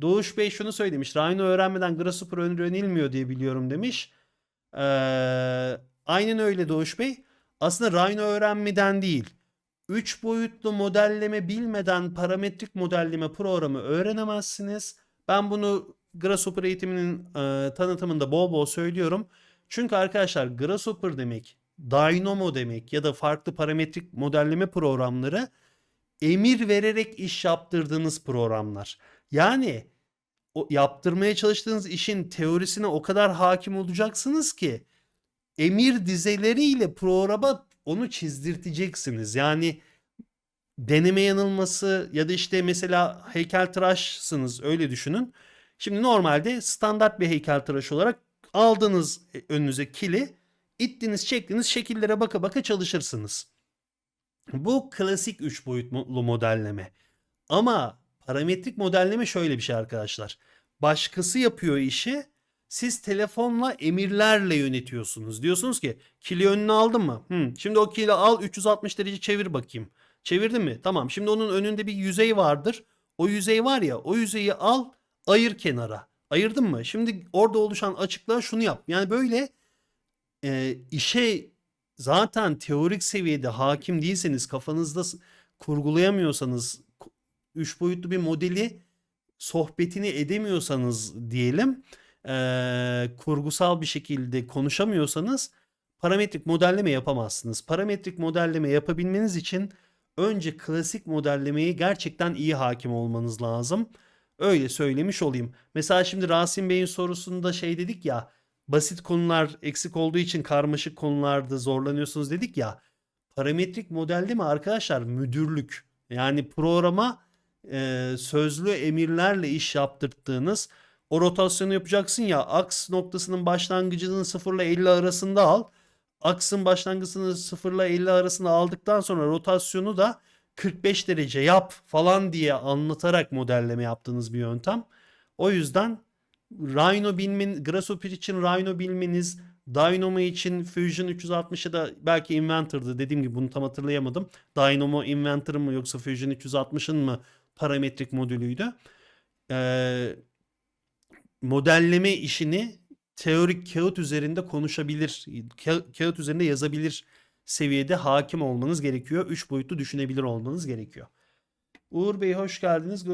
Doğuş Bey şunu söylemiş. Rhino öğrenmeden Grasshopper öğrenilmiyor diye biliyorum demiş. Ee, aynen öyle Doğuş Bey. Aslında Rhino öğrenmeden değil. 3 boyutlu modelleme bilmeden parametrik modelleme programı öğrenemezsiniz. Ben bunu Grasshopper eğitiminin e, tanıtımında bol bol söylüyorum. Çünkü arkadaşlar Grasshopper demek, Dynamo demek ya da farklı parametrik modelleme programları emir vererek iş yaptırdığınız programlar. Yani o yaptırmaya çalıştığınız işin teorisine o kadar hakim olacaksınız ki emir dizeleriyle programa onu çizdirteceksiniz. Yani deneme yanılması ya da işte mesela heykeltıraşsınız öyle düşünün. Şimdi normalde standart bir heykeltıraş olarak aldığınız önünüze kili ittiniz çektiniz şekillere baka baka çalışırsınız. Bu klasik 3 boyutlu modelleme. Ama parametrik modelleme şöyle bir şey arkadaşlar. Başkası yapıyor işi. Siz telefonla emirlerle yönetiyorsunuz. Diyorsunuz ki kili önüne aldın mı? Hı, şimdi o kili al 360 derece çevir bakayım. Çevirdin mi? Tamam. Şimdi onun önünde bir yüzey vardır. O yüzey var ya o yüzeyi al ayır kenara. Ayırdın mı? Şimdi orada oluşan açıklığa şunu yap. Yani böyle e, işe zaten teorik seviyede hakim değilseniz kafanızda kurgulayamıyorsanız ku- üç boyutlu bir modeli sohbetini edemiyorsanız diyelim e, kurgusal bir şekilde konuşamıyorsanız parametrik modelleme yapamazsınız. Parametrik modelleme yapabilmeniz için önce klasik modellemeye gerçekten iyi hakim olmanız lazım. Öyle söylemiş olayım. Mesela şimdi Rasim Bey'in sorusunda şey dedik ya basit konular eksik olduğu için karmaşık konularda zorlanıyorsunuz dedik ya. Parametrik modelde mi arkadaşlar müdürlük yani programa e, sözlü emirlerle iş yaptırttığınız o rotasyonu yapacaksın ya aks noktasının başlangıcını 0 ile 50 arasında al. Aksın başlangıcını 0 ile 50 arasında aldıktan sonra rotasyonu da 45 derece yap falan diye anlatarak modelleme yaptığınız bir yöntem. O yüzden Rhino bilmen, Grasshopper için Rhino bilmeniz, Dynamo için Fusion 360 ya da belki Inventor'dı. Dediğim gibi bunu tam hatırlayamadım. Dynamo Inventor mı yoksa Fusion 360'ın mı parametrik modülüydü. Ee, modelleme işini teorik kağıt üzerinde konuşabilir, ka- kağıt üzerinde yazabilir seviyede hakim olmanız gerekiyor. Üç boyutlu düşünebilir olmanız gerekiyor. Uğur Bey hoş geldiniz.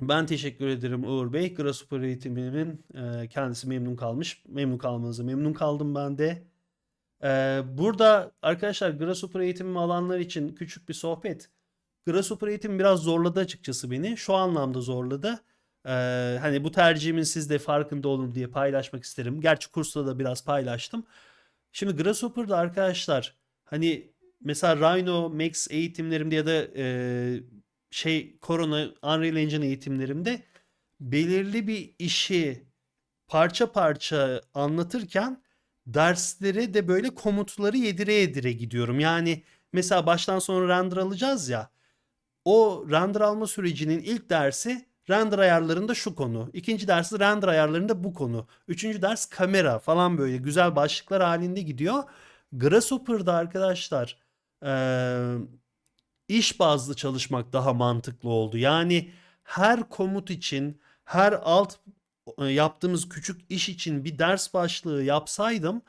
Ben teşekkür ederim Uğur Bey. Grasshopper eğitimimin e, kendisi memnun kalmış. Memnun kalmanızı memnun kaldım ben de. E, burada arkadaşlar Grasshopper eğitimimi alanlar için küçük bir sohbet. Grasshopper eğitimi biraz zorladı açıkçası beni. Şu anlamda zorladı. E, hani bu tercihimin siz de farkında olun diye paylaşmak isterim. Gerçi kursta da biraz paylaştım. Şimdi Grasshopper'da arkadaşlar hani mesela Rhino Max eğitimlerimde ya da e, şey Corona Unreal Engine eğitimlerimde belirli bir işi parça parça anlatırken derslere de böyle komutları yedire yedire gidiyorum. Yani mesela baştan sona render alacağız ya. O render alma sürecinin ilk dersi render ayarlarında şu konu. İkinci dersi render ayarlarında bu konu. Üçüncü ders kamera falan böyle güzel başlıklar halinde gidiyor. Grasshopper'da arkadaşlar eee iş bazlı çalışmak daha mantıklı oldu. Yani her komut için, her alt yaptığımız küçük iş için bir ders başlığı yapsaydım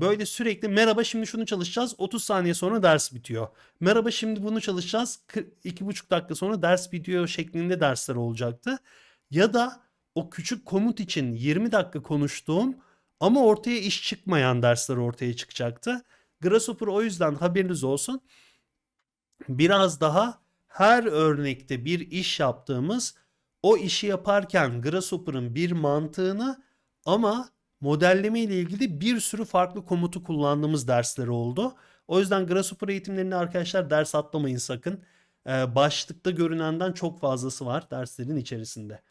böyle sürekli merhaba şimdi şunu çalışacağız 30 saniye sonra ders bitiyor. Merhaba şimdi bunu çalışacağız 2,5 dakika sonra ders bitiyor şeklinde dersler olacaktı. Ya da o küçük komut için 20 dakika konuştuğum ama ortaya iş çıkmayan dersler ortaya çıkacaktı. Grasshopper o yüzden haberiniz olsun biraz daha her örnekte bir iş yaptığımız o işi yaparken Grasshopper'ın bir mantığını ama modelleme ile ilgili bir sürü farklı komutu kullandığımız dersleri oldu. O yüzden Grasshopper eğitimlerini arkadaşlar ders atlamayın sakın. Ee, başlıkta görünenden çok fazlası var derslerin içerisinde.